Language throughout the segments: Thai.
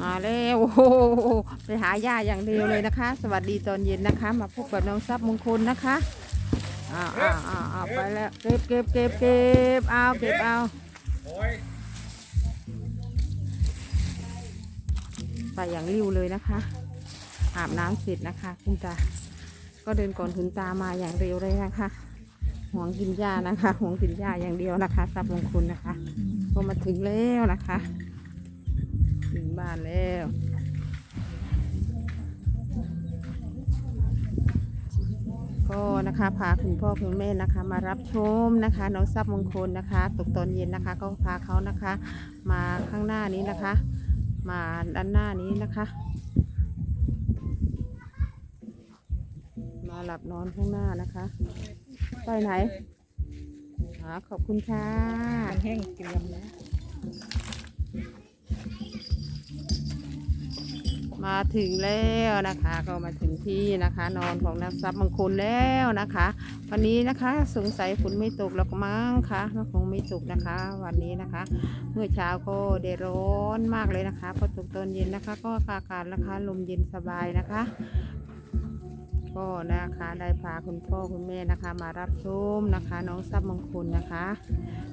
มาแล้วโอ้โหไปหาหญ้าอย่างเดียวเลยนะคะ สวัสดีตอนเย็นนะคะ มาพบกับน้องทรัพย์มงคลนะคะอ้าวอ้าวอ้าวไปแล้วเก็บเก็บเก็บเก็บเอาเก็บเอาไปอย่างริ้วเลยนะคะอาบน้ำเสร็จนะคะ คุณตา ก็เดินก่อนคุณตามาอย่างเร็วเลยนะคะห่วงกินหญ้านะคะห่วงกินหญ้าอย่างเดียวนะคะทรัพย์มงคลนะคะ ก็มาถึงแล้วนะคะ บ้านแล้วก็นะคะพาคุณพ่อคุณแม่นะคะ มารับชมนะคะน้องทรัพย์มงคลนะคะ ตกตอนเย็นนะคะ ก็พาเขานะคะ มาข้างหน้านี้นะคะ มาด้านหน้านี้นะคะ มาหลับนอนข้างหน้านะคะไปไหนขอบคุณค่ะแห้งเกรียมแล้ว มาถึงแล้วนะคะ ก็มาถึงที่นะคะ นอนของนักทรัพย์บางคนแล้วนะคะ วันนี้นะคะสงสัยฝนไม่ตกหรอกมั้งคะก็คงไม่ตกนะคะ วันนี้นะคะ เมื่อเช้าก็เดร้อนมากเลยนะคะพอตกตอนเย็นนะคะ ก็อากาศนะคะลมเย็นสบายนะคะก็นะคะได้พาคุณพ่อคุณแม่นะคะ มารับชมนะคะ น้องทรัพย์มงคลนะคะ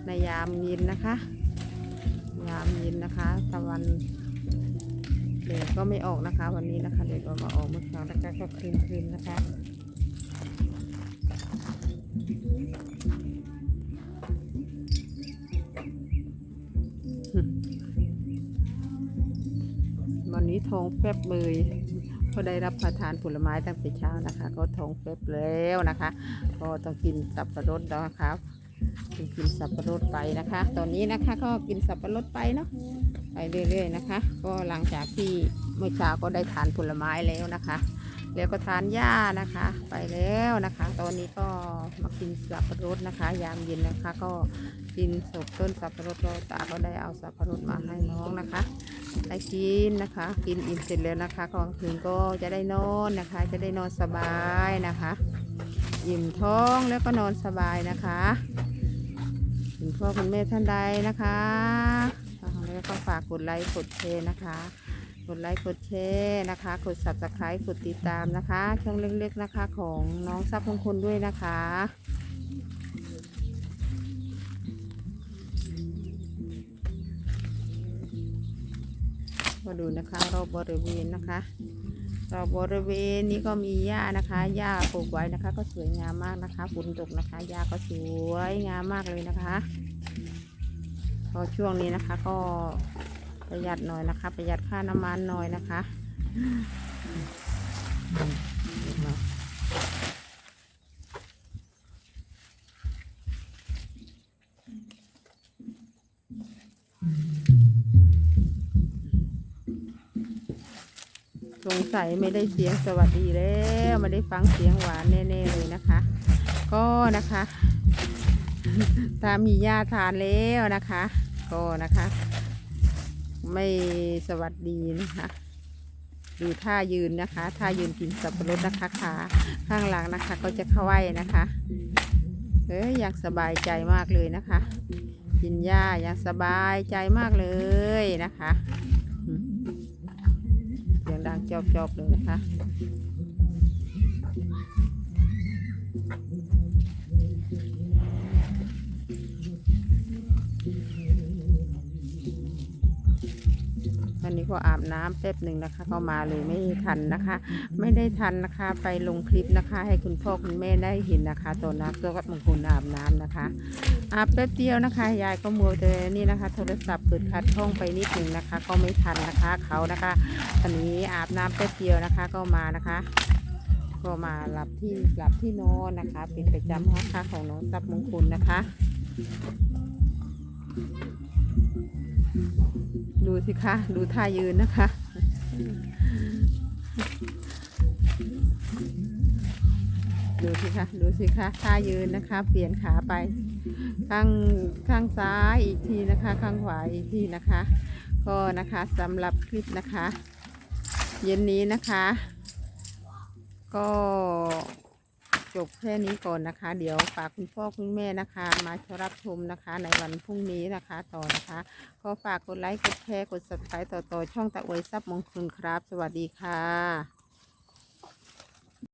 ในยามเย็นนะคะ ยามเย็นนะคะ ตะวัน เด็กก็ไม่ออกนะคะ วันนี้นะคะเด็กก็มาออกเมื่อเช้าแล้วก็ก็คืนคืนะคะวันนี้ท้องแฟบเลยก็ได้รับประทานผลไม้ตั้งแต่เช้านะคะ ก็ท้องแฟบแล้วนะคะ ก็ต้องกินสับปะรดนะครับกินสับปะรดไปนะคะ ตอนนี้นะคะก็กินสับปะรดไปเนาะ ไปเรื่อยๆนะคะ ก็หลังจากที่เมื่อเช้าก็ได้ทานผลไม้แล้วนะคะ แล้วก็ทานหญ้านะคะ ไปแล้วนะคะ ตอนนี้ก็มากินสับปะรดนะคะ ยามเย็นนะคะ ก็กินสดต้นสับปะรดตาก็ได้เอาสับปะรดมาให้น้องนะคะได้กินนะคะ กินอิ่มเสร็จแล้วนะคะกลางคืนก็จะได้นอนนะคะ จะได้นอนสบายนะคะอิ่มท้องแล้วก็นอนสบายนะคะคุณพ่อคุณแม่ท่านใดนะคะ แล้วก็ฝากกดไลค์กดแชร์นะคะ กดไลค์กดแชร์นะคะ กด subscribe กดติดตามนะคะ ช่องเล็กๆนะคะของน้องทรัพย์มงคลด้วยนะคะมาดูนะคะรอบบริเวณนะคะรอบบริเวณนี้ก็มีหญ้านะคะหญ้าปลูกไว้นะคะ ก็สวยงามมากนะคะฝนตกนะคะหญ้าก็สวยงามมากเลยนะคะ พอช่วงนี้นะคะ ก็ประหยัดหน่อยนะคะ ประหยัดค่าน้ำมันหน่อยนะคะสงสัยไม่ได้เสียงสวัสดีแล้ว ไม่ได้ฟังเสียงหวานแน่ๆเลยนะคะ ก็นะคะ ถ้ามีญาทานแล้วนะคะ ก็นะคะ ไม่สวัสดีนะคะ ดูท่ายืนนะคะ ท่ายืนกินสับปะรดนะคะขาข้างหลังนะคะ ก็จะเข้าไว้นะคะเอ้ยอยากสบายใจมากเลยนะคะ กินหญ้าอยางสบายใจมากเลยนะคะเสียงดังจอบๆเลยนะคะ ตอนนี้ก็อาบน้ำแป๊บหนึ่งนะคะก็มาเลยไม่ทันนะคะ ไม่ได้ทันนะคะไปลงคลิปนะคะ ให้คุณพ่อคุณแม่ได้เห็นนะคะตอนนักก็บางคนอาบน้ำนะคะอาบแป๊บเดียวนะคะ ยายก็มัวแต่นี่นะคะ โทรศัพท์เกิดขัดข้องไปนิดหนึ่งนะคะ ก็ไม่ทันนะคะเขานะคะตอนนี้อาบน้ำแป๊บเดียวนะคะก็มานะคะก็มาหลับที่หลับที่นอนนะคะ เป็นประจำนะคะของน้องทรัพย์มงคลนะคะ ดูสิคะ ดูท่ายืนนะคะ ดูสิคะ ดูสิคะ ท่ายืนนะคะ เปลี่ยนขาไป ข้างข้างซ้ายอีกทีนะคะ ข้างขวาอีกทีนะคะ ก็นะคะสำหรับคลิปนะคะ เย็นนี้นะคะ ก็ จบแค่นี้ก่อนนะคะ เดี๋ยวฝากคุณพ่อคุณแม่นะคะ มารับชมนะคะ ในวันพรุ่งนี้นะคะต่อนะคะ ขอฝากกดไลค์กดแชร์กด subscribe ต่อๆช่องตะอวยซับมงคลครับ สวัสดีค่ะ